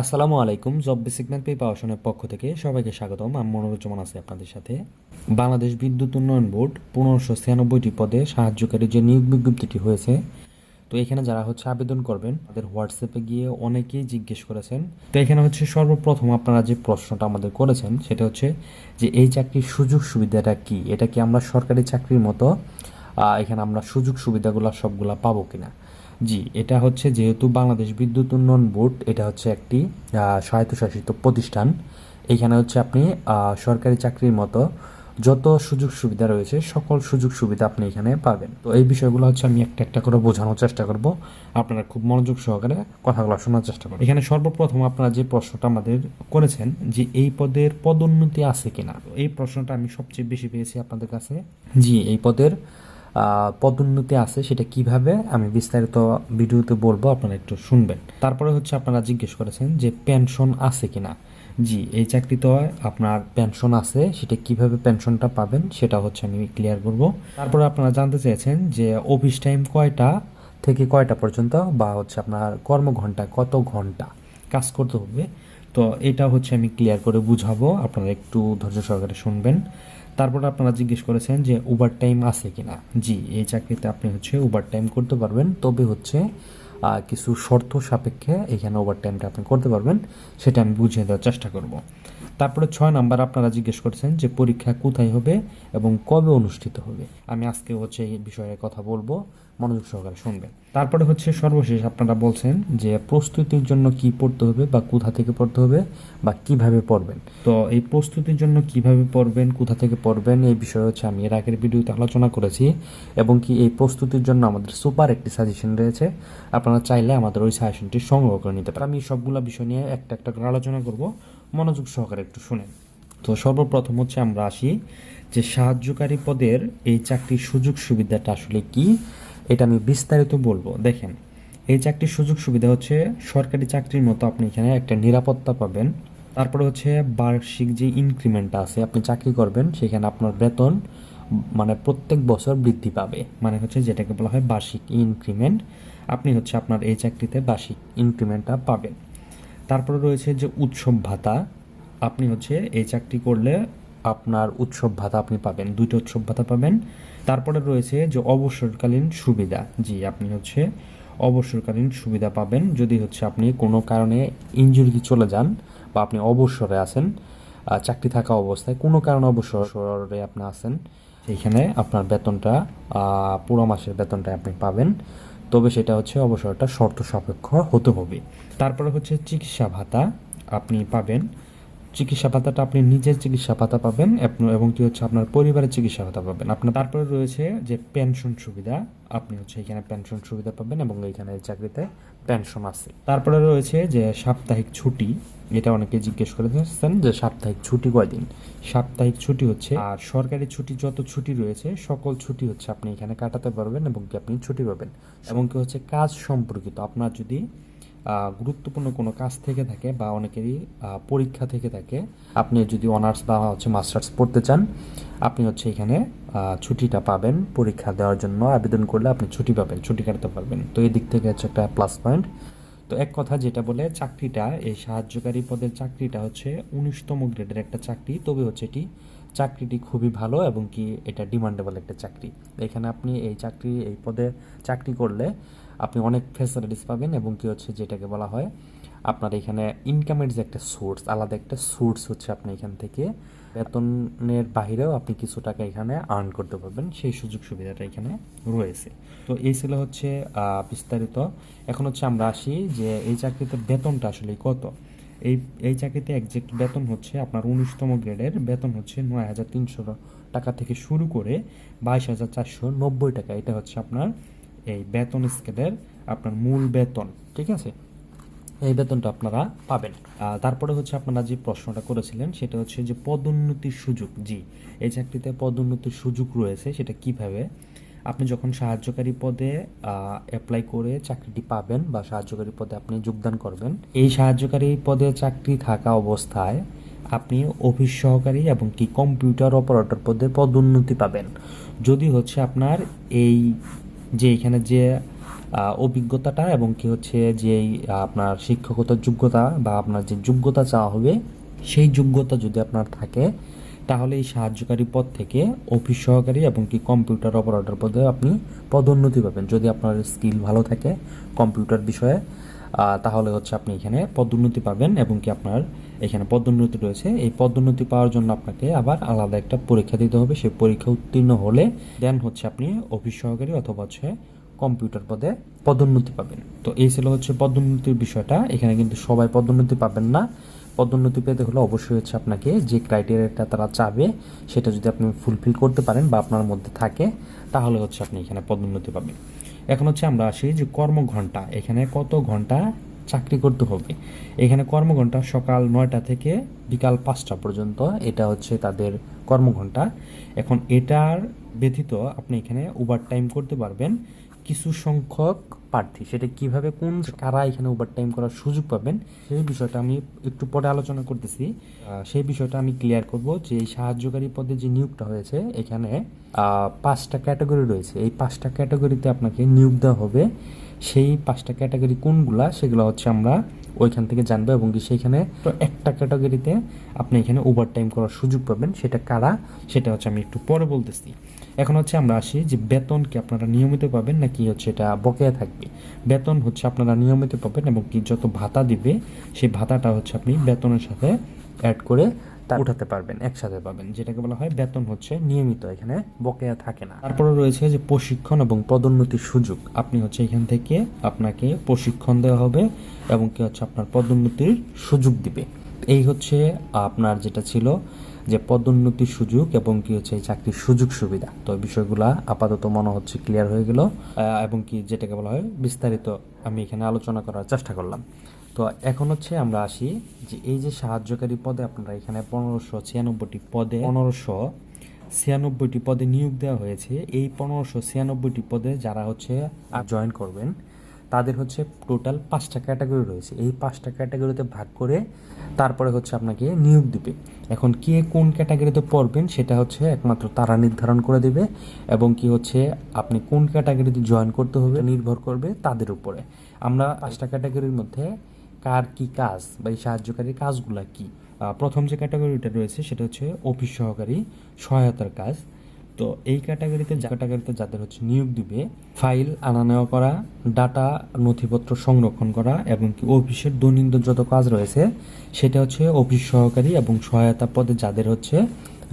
আসসালামু আলাইকুম জব বেসিক ম্যান পে পাওয়াশনের পক্ষ থেকে সবাইকে স্বাগতম। আমি মনোরঞ্জন আছি আপনাদের সাথে। বাংলাদেশ বিদ্যুৎ উন্নয়ন বোর্ড পনেরোশো ছিয়ানব্বইটি পদে সাহায্যকারী যে নিয়োগ বিজ্ঞপ্তিটি হয়েছে, তো এখানে যারা হচ্ছে আবেদন করবেন, তাদের হোয়াটসঅ্যাপে গিয়ে অনেকেই জিজ্ঞেস করেছেন। তো এখানে হচ্ছে সর্বপ্রথম আপনারা যে প্রশ্নটা আমাদের করেছেন, সেটা হচ্ছে যে এই চাকরির সুযোগ সুবিধাটা কি? এটা কি আমরা সরকারি চাকরির মতো এখানে আমরা সুযোগ সুবিধাগুলো সবগুলা পাবো কিনা? জি, এটা হচ্ছে যেহেতু বাংলাদেশ বিদ্যুৎ উন্নয়ন বোর্ড, এটা হচ্ছে একটি স্বায়ত্তশাসিত প্রতিষ্ঠান। এখানে হচ্ছে আপনি সরকারি চাকরির মতো যত সুযোগ সুবিধা রয়েছে, সকল সুযোগ সুবিধা আপনি এখানে পাবেন। তো এই বিষয়গুলো হচ্ছে আমি একটা একটা করে বোঝানোর চেষ্টা করব। আপনারা খুব মনোযোগ সহকারে কথাগুলো শোনার চেষ্টা করবেন। এখানে সর্বপ্রথম আপনারা যে প্রশ্নটা আমাদের করেছেন যে এই পদের পদোন্নতি আছে কিনা এই প্রশ্নটা আমি সবচেয়ে বেশি পেয়েছি আপনাদের কাছে। জি, এই পদের পদোন্নতি আছে, সেটা কীভাবে, আমি বিস্তারিত ভিডিওতে বলব, আপনারা একটু শুনবেন। তারপরে হচ্ছে আপনারা জিজ্ঞেস করেছেন যে পেনশন আছে কিনা। জি, এই চাকরিতে আপনার পেনশন আছে, সেটা কীভাবে পেনশনটা পাবেন, সেটা হচ্ছে আমি ক্লিয়ার করব। তারপরে আপনারা জানতে চেয়েছেন যে অফিস টাইম কয়টা থেকে কয়টা পর্যন্ত, বা হচ্ছে আপনার কর্মঘন্টা কত ঘণ্টা কাজ করতে হবে। তো এটা হচ্ছে আমি ক্লিয়ার করে বুঝাবো, আপনারা একটু ধৈর্য সহকারে শুনবেন। তারপর আপনারা জিজ্ঞেস করেছেন যে ওভার টাইম আছে কিনা। জি, এই চাকরিতে আপনি হচ্ছে ওভার টাইম করতে পারবেন। তবে হচ্ছে কিছু শর্ত সাপেক্ষে এখানে ওভার টাইমটা আপনি করতে পারবেন, সেটা আমি বুঝিয়ে দেওয়ার চেষ্টা করব। তারপরে ছয় নাম্বার আপনারা জিজ্ঞেস করেছেন যে পরীক্ষা কোথায় হবে এবং কবে অনুষ্ঠিত হবে। আমি আজকে হচ্ছে এই বিষয়ে কথা বলব। মনোযোগ সহকারে শুনবেন। তারপরে হচ্ছে সর্বশেষ আপনারা বলছেন যে প্রস্তুতির জন্য কি পড়তে হবে বা কোথা থেকে পড়তে হবে বা কীভাবে পড়বেন। তো এই প্রস্তুতির জন্য কীভাবে পড়বেন, কোথা থেকে পড়বেন এই বিষয়ে হচ্ছে আমি এর আগের ভিডিওতে আলোচনা করেছি এবং কি এই প্রস্তুতির জন্য আমাদের সুপার একটি সাজেশন রয়েছে। আপনারা চাইলে আমাদের ওই সাজেশনটি সংগ্রহ করে নিতে পারেন। আমি সবগুলো বিষয় নিয়ে একটা একটা করে আলোচনা করব। মনোযোগ সহকারে একটু শুনেন। তো সর্বপ্রথম হচ্ছে আমরা আসি যে সাহায্যকারী পদের এই চাকরির সুযোগ সুবিধাটা আসলে কি এটা আমি বিস্তারিত বলব। দেখেন, এই চাকরির সুযোগ সুবিধা হচ্ছে সরকারি চাকরির মতো আপনি এখানে একটা নিরাপত্তা পাবেন। তারপরে হচ্ছে বার্ষিক যে ইনক্রিমেন্টটা আছে, আপনি চাকরি করবেন, সেখানে আপনার বেতন মানে প্রত্যেক বছর বৃদ্ধি পাবে। মানে হচ্ছে যেটাকে বলা হয় বার্ষিক ইনক্রিমেন্ট আপনি হচ্ছে আপনার এই চাকরিতে বার্ষিক ইনক্রিমেন্টটা পাবেন। তারপরে রয়েছে যে উৎসব ভাতা। আপনি হচ্ছে এই চাকরি করলে আপনার উৎসব ভাতা আপনি পাবেন, দুইটা উৎসব ভাতা পাবেন। তারপরে রয়েছে যে অবসরকালীন সুবিধা। জি, আপনি হচ্ছে অবসরকালীন সুবিধা পাবেন যদি হচ্ছে আপনি কোনো কারণে ইনজুরি চলে যান বা আপনি অবসরে আছেন চাকরি থাকা অবস্থায় কোনো কারণে অবসরে আপনি আছেন এইখানে আপনার বেতনটা পুরো মাসের বেতনটা আপনি পাবেন। তবে সেটা হচ্ছে অবসরটা শর্ত সাপেক্ষ হতে হবে। তারপরে হচ্ছে চিকিৎসা ভাতা আপনি পাবেন। চিকিৎসা ভাতাটা আপনি নিজের চিকিৎসা ভাতা পাবেন এবং কি হচ্ছে আপনার পরিবারের চিকিৎসা ভাতা পাবেন। আপনার তারপরে রয়েছে যে পেনশন সুবিধা, আপনি হচ্ছে এখানে পেনশন সুবিধা পাবেন এবং এখানে চাকরিতে পেনশন আছে। তারপরে রয়েছে যে সাপ্তাহিক ছুটি, এটা অনেকে জিজ্ঞেস করে করেছেন যে সাপ্তাহিক ছুটি কয়দিন? সাপ্তাহিক ছুটি হচ্ছে, আর সরকারি ছুটি যত ছুটি রয়েছে, সকল ছুটি হচ্ছে আপনি এখানে কাটাতে পারবেন এবং কি আপনি ছুটি পাবেন। এবং কি হচ্ছে কাজ সম্পর্কিত, আপনার যদি গুরুত্বপূর্ণ কোনো কাজ থেকে থাকে বা অনেকেরই পরীক্ষা থেকে থাকে, আপনি যদি অনার্স বা হচ্ছে মাস্টার্স পড়তে চান, আপনি হচ্ছে এখানে ছুটিটা পাবেন, পরীক্ষা দেওয়ার জন্য আবেদন করলে আপনি ছুটি পাবেন, ছুটি কাটাতে পারবেন। তো এই দিক থেকে হচ্ছে একটা প্লাস পয়েন্ট তো এক কথা যেটা বলে, চাকরিটা, এই সাহায্যকারী পদের চাকরিটা হচ্ছে উনিশতম গ্রেডের একটা চাকরি, তবে হচ্ছে এটি চাকরিটি খুবই ভালো এবং কি এটা ডিমান্ডেবল একটা চাকরি। এখানে আপনি এই চাকরি, এই পদে চাকরি করলে আপনি অনেক ফ্যাসিলিটিস পাবেন এবং কি হচ্ছে, যেটাকে বলা হয় আপনার এখানে ইনকামের যে একটা সোর্স আলাদা একটা সোর্স হচ্ছে আপনি এখান থেকে। বেতনের বাইরেও আপনি কিছু টাকা এখানে আর্ন করতে পারবেন, সেই সুযোগ সুবিধাটা এখানে রয়েছে। তো এই ছিল হচ্ছে বিস্তারিত। এখন হচ্ছে আমরা আসি যে এই চাকরিতে বেতনটা আসলে কত? এই এই চাকরিতে একজ্যাক্ট বেতন হচ্ছে আপনার উনিশতম গ্রেডের বেতন হচ্ছে নয় হাজার তিনশো টাকা থেকে শুরু করে বাইশ হাজার চারশো নব্বই টাকা। এটা হচ্ছে আপনার এই বেতন স্কেলের আপনার মূল বেতন, ঠিক আছে? এই বেতনটা আপনারা পাবেন। তারপরে হচ্ছে আপনারা যে প্রশ্নটা করেছিলেন, সেটা হচ্ছে যে পদোন্নতির সুযোগ। জি, এই চাকরিতে পদোন্নতির সুযোগ রয়েছে, সেটা কীভাবে? আপনি যখন সাহায্যকারী পদে অ্যাপ্লাই করে চাকরিটি পাবেন বা সাহায্যকারী পদে আপনি যোগদান করবেন, এই সাহায্যকারী পদে চাকরি থাকা অবস্থায় আপনি অফিস সহকারী এবং কি কম্পিউটার অপারেটর পদে পদোন্নতি পাবেন। যদি হচ্ছে আপনার এই যে এখানে যে অভিজ্ঞতাটা এবং কি হচ্ছে যে আপনার শিক্ষকতার যোগ্যতা বা আপনার যে যোগ্যতা চাওয়া হবে, সেই যোগ্যতা যদি আপনার থাকে, তাহলে এই সাহায্যকারী পদ থেকে অফিস সহকারী এবং কি কম্পিউটার অপারেটর পদে আপনি পদোন্নতি পাবেন। যদি আপনার স্কিল ভালো থাকে কম্পিউটার বিষয়ে তাহলে হচ্ছে আপনি এখানে পদোন্নতি পাবেন এবং কি আপনার এখানে পদোন্নতি রয়েছে। এই পদোন্নতি পাওয়ার জন্য আপনাকে আবার আলাদা একটা পরীক্ষা দিতে হবে। সেই পরীক্ষা উত্তীর্ণ হলে দেন হচ্ছে আপনি অফিস সহকারী অথবা হচ্ছে কম্পিউটার পদে পদোন্নতি পাবেন। তো এই ছিল হচ্ছে পদোন্নতির বিষয়টা। এখানে কিন্তু সবাই পদোন্নতি পাবেন না। পদোন্নতি পেতে হলে অবশ্যই হচ্ছে আপনাকে যে ক্রাইটেরিয়াটা তারা চাবে, সেটা যদি আপনি ফুলফিল করতে পারেন বা আপনার মধ্যে থাকে, তাহলে হচ্ছে আপনি এখানে পদোন্নতি পাবেন। এখন হচ্ছে আমরা আসি যে কর্মঘণ্টা। এখানে কত ঘণ্টা চাকরি করতে হবে। এখানে কর্মঘণ্টা সকাল নয়টা থেকে বিকাল পাঁচটা পর্যন্ত এটা হচ্ছে তাদের কর্মঘণ্টা। এখন এটার ব্যতীত আপনি এখানে ওভার টাইম করতে পারবেন। কিছু সংখ্যক প্রার্থী, সেটা কীভাবে কোন কারা এখানে ওভার টাইম করার সুযোগ পাবেন, সেই বিষয়টা আমি একটু পরে আলোচনা করতেছি। সেই বিষয়টা আমি ক্লিয়ার করব যে এই সাহায্যকারী পদে যে নিয়োগটা হয়েছে, এখানে পাঁচটা ক্যাটাগরি রয়েছে। এই পাঁচটা ক্যাটাগরিতে আপনাকে নিয়োগ দেওয়া হবে। সেই পাঁচটা ক্যাটাগরি কোনগুলা সেগুলো হচ্ছে আমরা ওইখান থেকে জানব এবং কি সেইখানে তো একটা ক্যাটাগরিতে আপনি এখানে ওভার টাইম করার সুযোগ পাবেন, সেটা কারা? সেটা হচ্ছে আমি একটু পরে বলতেছি। এখন হচ্ছে আমরা আসি যে বেতন কি আপনারা নিয়মিত পাবেন নাকি হচ্ছে এটা বকেয়া থাকবে? বেতন হচ্ছে আপনারা নিয়মিত পাবেন এবং কি যত ভাতা দিবে, সেই ভাতাটা হচ্ছে আপনি বেতনের সাথে অ্যাড করে উঠাতে পারবেন, একসাথে পাবেন। যেটাকে বলা হয় বেতন হচ্ছে নিয়মিত, এখানে বকেয়া থাকে না। তারপরে রয়েছে যে প্রশিক্ষণ এবং পদোন্নতির সুযোগ। আপনি হচ্ছে এখান থেকে আপনাকে প্রশিক্ষণ দেওয়া হবে এবং কি হচ্ছে আপনার পদোন্নতির সুযোগ দিবে। এই হচ্ছে আপনার যেটা ছিল যে পদোন্নতির সুযোগ এবং কি হচ্ছে এই চাকরির সুযোগ সুবিধা। তো বিষয়গুলা আপাতত মনে হচ্ছে ক্লিয়ার হয়ে গেল। এবং কি যেটাকে বলা হয় বিস্তারিত আমি এখানে আলোচনা করার চেষ্টা করলাম। তো এখন হচ্ছে আমরা আসি যে এই যে সাহায্যকারী পদে আপনারা এখানে পনেরোশো ছিয়ানব্বইটি পদে পনেরোশো ছিয়ানব্বইটি পদে নিয়োগ দেওয়া হয়েছে। এই পনেরোশো ছিয়ানব্বইটি পদে যারা হচ্ছে জয়েন করবেন, তাদের হচ্ছে টোটাল পাঁচটা ক্যাটাগরি রয়েছে। এই পাঁচটা ক্যাটাগরিতে ভাগ করে তারপরে হচ্ছে আপনাকে নিয়োগ দিবে। এখন কে কোন ক্যাটাগরিতে পড়বেন সেটা হচ্ছে একমাত্র তারা নির্ধারণ করে দেবে এবং কি হচ্ছে আপনি কোন ক্যাটাগরিতে জয়েন করতে হবে নির্ভর করবে তাদের উপরে। আমরা পাঁচটা ক্যাটাগরির মধ্যে কার কি কাজ বা এই সাহায্যকারী কাজগুলো কি? প্রথম যে ক্যাটাগরিটা রয়েছে সেটা হচ্ছে অফিস সহকারী সহায়তার কাজ। তো এই ক্যাটাগরিতে ক্যাটাগরিতে যাদের হচ্ছে নিয়োগ দিবে ফাইল আনা নেওয়া করা ডাটা নথিপত্র সংরক্ষণ করা এবং কি অফিসের দৈনন্দিন যত কাজ রয়েছে, সেটা হচ্ছে অফিস সহকারী এবং সহায়তা পদে যাদের হচ্ছে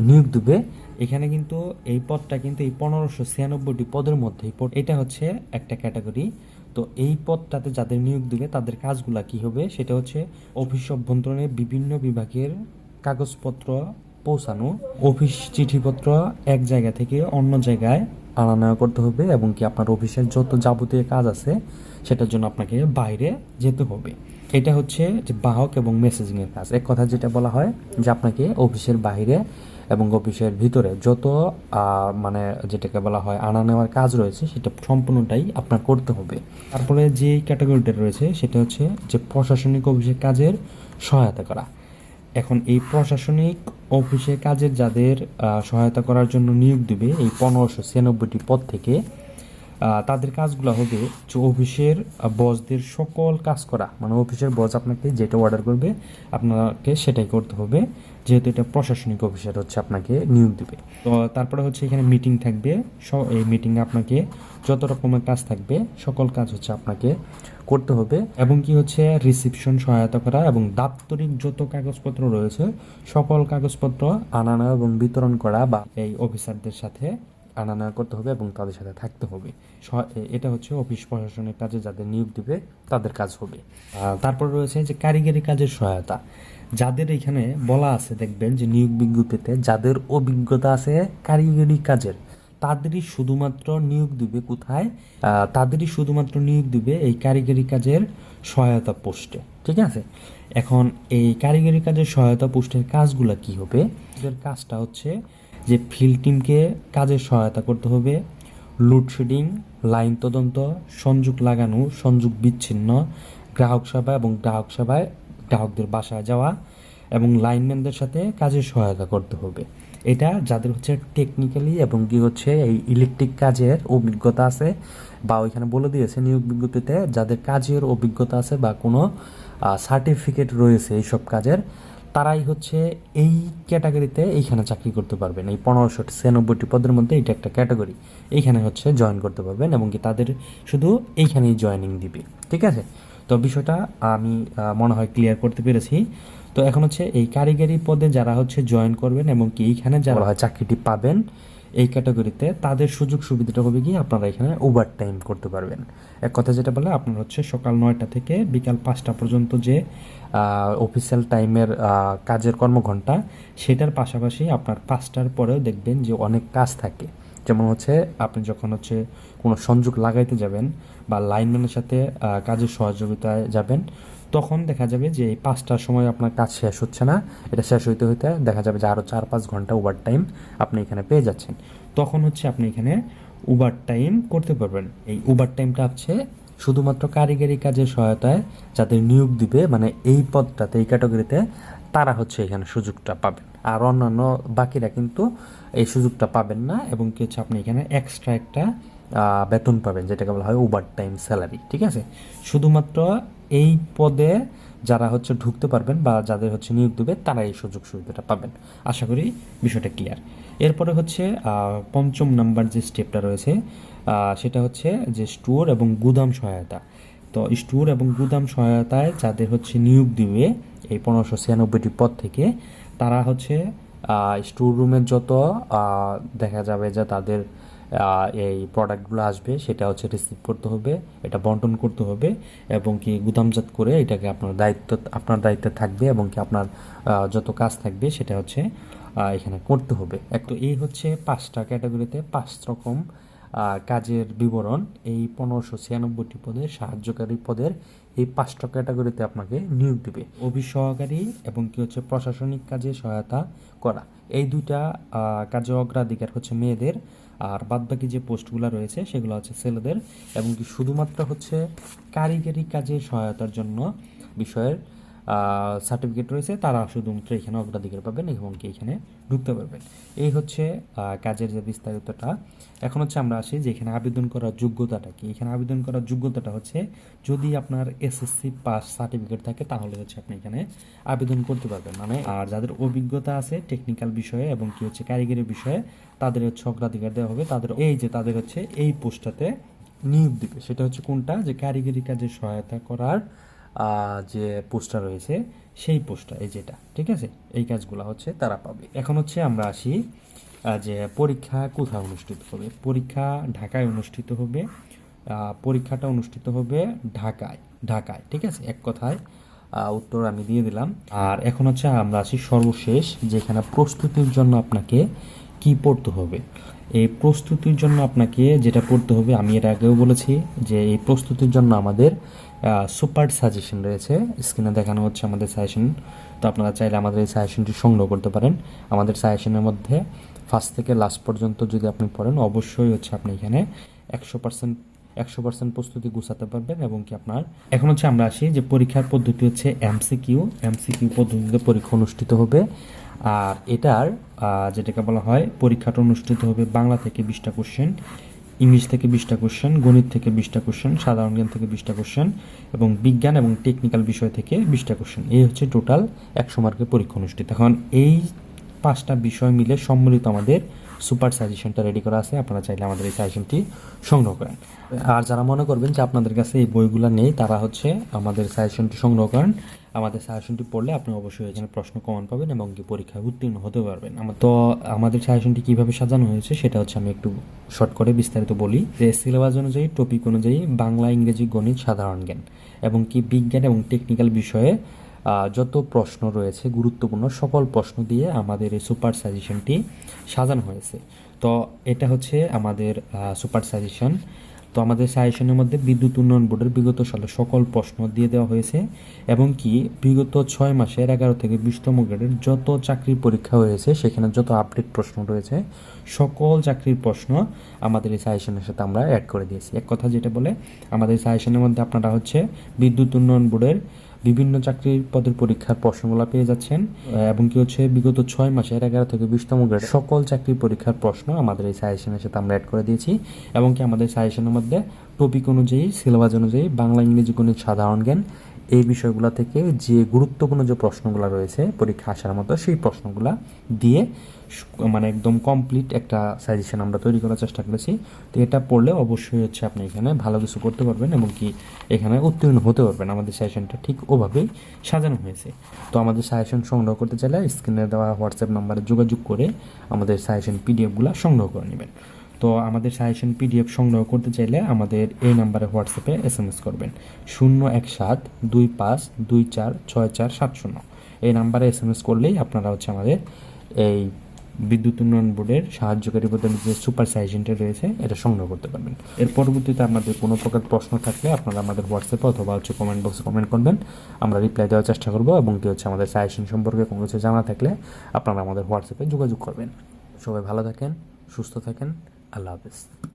নিয়োগ দিবে, এখানে কিন্তু এই পদটা কিন্তু এই পনেরোশো ছিয়ানব্বইটি পদের মধ্যে এটা হচ্ছে একটা ক্যাটাগরি তো এই পদটাতে যাদের নিয়োগ দিবে, তাদের কাজগুলো কি হবে? সেটা হচ্ছে অফিস অভ্যন্তরণে বিভিন্ন বিভাগের কাগজপত্র পৌঁছানো, অফিস চিঠিপত্র এক জায়গা থেকে অন্য জায়গায় আনা নেওয়া করতে হবে এবং কি আপনার অফিসের যত যাবতীয় কাজ আছে, সেটার জন্য আপনাকে বাইরে যেতে হবে। এটা হচ্ছে যে বাহক এবং মেসেজিংয়ের কাজ। এক কথা যেটা বলা হয় যে আপনাকে অফিসের বাইরে এবং অফিসের ভিতরে যত মানে যেটাকে বলা হয় আনা নেওয়ার কাজ রয়েছে, সেটা সম্পূর্ণটাই আপনার করতে হবে। তারপরে যে ক্যাটাগরিটা রয়েছে, সেটা হচ্ছে যে প্রশাসনিক অফিসের কাজের সহায়তা করা। এখন এই প্রশাসনিক অফিসে কাজের যাদের সহায়তা করার জন্য নিয়োগ দেবে, এই পনেরোশো ছিয়ানব্বইটি পদ থেকে তাদের কাজগুলো হবে যে অফিসের বসদের সকল কাজ করা। মানে অফিসের বস আপনাকে যেটা অর্ডার করবে, আপনাকে সেটাই করতে হবে। যেহেতু এটা প্রশাসনিক অফিসার হচ্ছে আপনাকে নিয়োগ দেবে। তো তারপরে হচ্ছে এখানে মিটিং থাকবে। স- এই মিটিংয়ে আপনাকে যত রকমের কাজ থাকবে, সকল কাজ হচ্ছে আপনাকে করতে হবে। এবং কি হচ্ছে রিসিপশন সহায়তা করা এবং দাপ্তরিক যত কাগজপত্র রয়েছে, সকল কাগজপত্র আনা নেওয়া এবং বিতরণ করা বা এই অফিসারদের সাথে আনা করতে হবে এবং তাদের সাথে থাকতে হবে। এটা হচ্ছে অফিস প্রশাসনের কাজে যাদের নিয়োগ দিবে, তাদের কাজ হবে। তারপর রয়েছে যে কারিগরি কাজের সহায়তা। যাদের এখানে বলা আছে, দেখবেন যে নিয়োগ বিজ্ঞপ্তিতে যাদের অভিজ্ঞতা আছে কারিগরি কাজের, তাদেরই শুধুমাত্র নিয়োগ দিবে কোথায়? তাদেরই শুধুমাত্র নিয়োগ দিবে এই কারিগরি কাজের সহায়তা পোস্টে। ঠিক আছে? এখন এই কারিগরি কাজের সহায়তা পোস্টের কাজগুলো কি হবে? এদের কাজটা হচ্ছে যে ফিল্ড টিমকে কাজের সহায়তা করতে হবে লোডশেডিং লাইন তদন্ত, সংযোগ লাগানো, সংযোগ বিচ্ছিন্ন, গ্রাহক সেবা এবং গ্রাহক সেবায় গ্রাহকদের বাসায় যাওয়া এবং লাইনম্যানদের সাথে কাজে সহায়তা করতে হবে। এটা যাদের হচ্ছে টেকনিক্যালি এবং কি হচ্ছে এই ইলেকট্রিক কাজের অভিজ্ঞতা আছে বা ওইখানে বলে দিয়েছে নিয়োগ বিজ্ঞপ্তিতে, যাদের কাজের অভিজ্ঞতা আছে বা কোনো সার্টিফিকেট রয়েছে এইসব কাজের তারাই হচ্ছে এই ক্যাটাগরিতে এইখানে চাকরি করতে পারবেন। এই পনেরোশো ছিয়ানব্বইটি পদের মধ্যে এটা একটা ক্যাটাগরি। এইখানে হচ্ছে জয়েন করতে পারবেন এবং কি তাদের শুধু এইখানেই জয়েনিং দিবে। ঠিক আছে? তো বিষয়টা আমি মনে হয় ক্লিয়ার করতে পেরেছি। তো এখন হচ্ছে এই কারিগরি পদে যারা হচ্ছে জয়েন করবেন এবং কি এইখানে যারা চাকরিটি পাবেন। এই ক্যাটাগরিতে তাদের সুযোগ সুবিধাটা হবে কি আপনারা এখানে ওভার টাইম করতে পারবেন। এক কথা যেটা বলে, আপনার হচ্ছে সকাল নয়টা থেকে বিকাল পাঁচটা পর্যন্ত যে অফিসিয়াল টাইমের কাজের কর্মঘণ্টা, সেটার পাশাপাশি আপনার পাঁচটার পরেও দেখবেন যে অনেক কাজ থাকে। যেমন হচ্ছে, আপনি যখন হচ্ছে কোনো সংযোগ লাগাইতে যাবেন বা লাইনম্যানের সাথে কাজের সহযোগিতায় যাবেন তখন দেখা যাবে যে এই পাঁচটার সময় আপনার কাজ শেষ হচ্ছে না, এটা শেষ হইতে হইতে দেখা যাবে যে আরও চার পাঁচ ঘণ্টা ওভার টাইম আপনি এখানে পেয়ে যাচ্ছেন। তখন হচ্ছে আপনি এখানে ওভার টাইম করতে পারবেন। এই ওভার টাইমটা হচ্ছে শুধুমাত্র কারিগরি কাজের সহায়তায় যাদের নিয়োগ দিবে মানে এই পদটাতে, এই ক্যাটাগরিতে তারা হচ্ছে এখানে সুযোগটা পাবেন। আর অন্যান্য বাকিরা কিন্তু এই সুযোগটা পাবেন না এবং কি হচ্ছে আপনি এখানে এক্সট্রা একটা বেতন পাবেন, যেটাকে বলা হয় ওভার টাইম স্যালারি ঠিক আছে? শুধুমাত্র এই পদে যারা হচ্ছে ঢুকতে পারবেন বা যাদের হচ্ছে নিয়োগ দেবে তারা এই সুযোগ সুবিধাটা পাবেন। আশা করি বিষয়টা ক্লিয়ার এরপরে হচ্ছে পঞ্চম নাম্বার যে স্টেপটা রয়েছে সেটা হচ্ছে যে স্টোর এবং গুদাম সহায়তা। তো স্টোর এবং গুদাম সহায়তায় যাদের হচ্ছে নিয়োগ দিবে, এই পনেরোশো ছিয়ানব্বইটি পদ থেকে, তারা হচ্ছে স্টোর রুমের যত দেখা যাবে যে তাদের এই প্রোডাক্টগুলো আসবে, সেটা হচ্ছে রিসিভ করতে হবে, এটা বন্টন করতে হবে এবং কি গুদামজাত করে এটাকে আপনার দায়িত্ব, আপনার দায়িত্বে থাকবে এবং কি আপনার যত কাজ থাকবে সেটা হচ্ছে এখানে করতে হবে। এক তো এই হচ্ছে পাঁচটা ক্যাটাগরিতে পাঁচ রকম কাজের বিবরণ। এই পনেরোশো ছিয়ানব্বইটি পদের সাহায্যকারী পদের এই পাঁচটা ক্যাটাগরিতে আপনাকে নিয়োগ দেবে। অফিস সহকারী এবং কি হচ্ছে প্রশাসনিক কাজে সহায়তা করা। এই দুইটা কাজে অগ্রাধিকার হচ্ছে মেয়েদের। আর বাদবাকি যে পোস্টগুলো রয়েছে সেগুলো হচ্ছে ছেলেদের এবং কি শুধুমাত্র হচ্ছে কারিগরি কাজে সহায়তার জন্য বিষয়ের সার্টিফিকেট রয়েছে, তারা শুধুমাত্র এখানে অগ্রাধিকার পাবেন এবং কি এখানে ঢুকতে পারবেন। এই হচ্ছে কাজের যে বিস্তারিতটা। এখন হচ্ছে আমরা আসি যে এখানে আবেদন করার যোগ্যতাটা কি। এখানে আবেদন করার যোগ্যতাটা হচ্ছে, যদি আপনার এসএসসি পাস সার্টিফিকেট থাকে, তাহলে হচ্ছে আপনি এখানে আবেদন করতে পারবেন। মানে আর যাদের অভিজ্ঞতা আছে টেকনিক্যাল বিষয়ে এবং কি হচ্ছে কারিগরি বিষয়ে, তাদের হচ্ছে অগ্রাধিকার দেওয়া হবে। তাদের, এই যে তাদের হচ্ছে এই পোস্টটাতে নিয়োগ দিবে। সেটা হচ্ছে কোনটা? যে কারিগরি কাজে সহায়তা করার যে পোস্টটা রয়েছে, সেই পোস্টটা, এই যেটা, ঠিক আছে? এই কাজগুলো হচ্ছে তারা পাবে। এখন হচ্ছে আমরা আসি যে পরীক্ষা কোথায় অনুষ্ঠিত হবে? পরীক্ষা ঢাকায় অনুষ্ঠিত হবে পরীক্ষাটা অনুষ্ঠিত হবে ঢাকায় ঢাকায়, ঠিক আছে? এক কথায় উত্তর আমি দিয়ে দিলাম। আর এখন হচ্ছে আমরা আসি সর্বশেষ, যেখানে প্রস্তুতির জন্য আপনাকে কি পড়তে হবে? এই প্রস্তুতির জন্য আপনাকে যেটা পড়তে হবে, আমি এর আগেও বলেছি যে এই প্রস্তুতির জন্য আমাদের সুপার সাজেশন রয়েছে। স্ক্রিনে দেখানো হচ্ছে আমাদের সাজেশন তো আপনারা চাইলে আমাদের এই সাজেশনটি সংগ্রহ করতে পারেন। আমাদের সাজেশনের মধ্যে ফার্স্ট থেকে লাস্ট পর্যন্ত যদি আপনি পড়েন, অবশ্যই হচ্ছে আপনি এখানে একশো পার্সেন্ট একশো পার্সেন্ট প্রস্তুতি গুছাতে পারবেন এবং কি আপনার এখন হচ্ছে আমরা আসি যে পরীক্ষার পদ্ধতি হচ্ছে এমসিকিউ এমসিকিউ পদ্ধতিতে পরীক্ষা অনুষ্ঠিত হবে। আর এটার যেটাকে বলা হয় পরীক্ষাটা অনুষ্ঠিত হবে বাংলা থেকে বিশটা কোশ্চেন ইংলিশ থেকে বিশটা কোশ্চেন গণিত থেকে বিশটা কোশ্চেন সাধারণ জ্ঞান থেকে বিশটা কোশ্চেন এবং বিজ্ঞান এবং টেকনিক্যাল বিষয় থেকে বিশটা কোশ্চেন এই হচ্ছে টোটাল একশো মার্কের পরীক্ষা অনুষ্ঠিত। এখন এই পাঁচটা বিষয় মিলে সম্মিলিত আমাদের সুপার সাজেশনটা রেডি করা আছে, আপনারা চাইলে আমাদের এই সাজেশনটি সংগ্রহ করেন। আর যারা মনে করবেন যে আপনাদের কাছে এই বইগুলো নেই, তারা হচ্ছে আমাদের সাজেশনটি সংগ্রহ করেন। আমাদের সাজেশনটি পড়লে আপনি অবশ্যই এখানে প্রশ্ন কমন পাবেন এবং কি পরীক্ষায় উত্তীর্ণ হতে পারবেন। আমার তো আমাদের সাজেশনটি কীভাবে সাজানো হয়েছে সেটা হচ্ছে আমি একটু শর্ট করে বিস্তারিত বলি। যে সিলেবাস অনুযায়ী, টপিক অনুযায়ী বাংলা, ইংরেজি, গণিত, সাধারণ জ্ঞান এবং কি বিজ্ঞান এবং টেকনিক্যাল বিষয়ে যত প্রশ্ন রয়েছে, গুরুত্বপূর্ণ সকল প্রশ্ন দিয়ে আমাদের এই সুপার সাজেশনটি সাজানো হয়েছে। তো এটা হচ্ছে আমাদের সুপার সাজেশন তো আমাদের সাজেশনের মধ্যে বিদ্যুৎ উন্নয়ন বোর্ডের বিগত সালে সকল প্রশ্ন দিয়ে দেওয়া হয়েছে এবং কি বিগত ছয় মাসের এগারো থেকে বিশতম গ্রেডের যত চাকরির পরীক্ষা হয়েছে, সেখানে যত আপডেট প্রশ্ন রয়েছে, সকল চাকরির প্রশ্ন আমাদের এই সাজেশনের সাথে আমরা অ্যাড করে দিয়েছি। এক কথা যেটা বলে, আমাদের সাজেশনের মধ্যে আপনারা হচ্ছে বিদ্যুৎ উন্নয়ন বোর্ডের বিভিন্ন পদের পরীক্ষার প্রশ্নগুলো পেয়ে যাচ্ছেন এবং কি হচ্ছে, বিগত ছয় মাসের এগারো থেকে বিশতম গ্রেড সকল চাকরির পরীক্ষার প্রশ্ন আমাদের এই সাজেশনের সাথে আমরা অ্যাড করে দিয়েছি, এবং কি আমাদের সাজেশনের মধ্যে টপিক অনুযায়ী সিলেবাস অনুযায়ী বাংলা, ইংরেজি গণিত সাধারণ জ্ঞান এই বিষয়গুলো থেকে যে গুরুত্বপূর্ণ যে প্রশ্নগুলো রয়েছে পরীক্ষা আসার মতো সেই প্রশ্নগুলো দিয়ে মানে একদম কমপ্লিট একটা সাজেশন আমরা তৈরি করার চেষ্টা করেছি। তো এটা পড়লে অবশ্যই হচ্ছে আপনি এখানে ভালো কিছু করতে পারবেন এবং কি এখানে উত্তীর্ণ হতে পারবেন। আমাদের সাজেশনটা ঠিক ওভাবেই সাজানো হয়েছে। তো আমাদের সাজেশন সংগ্রহ করতে চাইলে স্ক্রিনে দেওয়া হোয়াটসঅ্যাপ নাম্বারে যোগাযোগ করে আমাদের সাজেশন পিডিএফগুলো সংগ্রহ করে নেবেন। তো আমাদের সাজেশন পিডিএফ সংগ্রহ করতে চাইলে আমাদের এই নাম্বারে হোয়াটসঅ্যাপে এস এম এস করবেন। শূন্য এক সাত, দুই পাঁচ, দুই চার, ছয় চার, সাত শূন্য। এই নাম্বারে এস এম এস করলেই আপনারা হচ্ছে আমাদের এই বিদ্যুৎ উন্নয়ন বোর্ডের সাহায্যকারী পদের যে সুপার সাজেশনটা রয়েছে, এটা সংগ্রহ করতে পারবেন। এর পরবর্তীতে আপনাদের কোনো প্রকার প্রশ্ন থাকলে আপনারা আমাদের হোয়াটসঅ্যাপে অথবা হচ্ছে কমেন্ট বক্সে কমেন্ট করবেন। আমরা রিপ্লাই দেওয়ার চেষ্টা করব এবং কি হচ্ছে আমাদের সাজেশন সম্পর্কে কোনো কিছু জানা থাকলে আপনারা আমাদের হোয়াটসঅ্যাপে যোগাযোগ করবেন। সবাই ভালো থাকেন, সুস্থ থাকেন। আল্লাহ হাফেজ।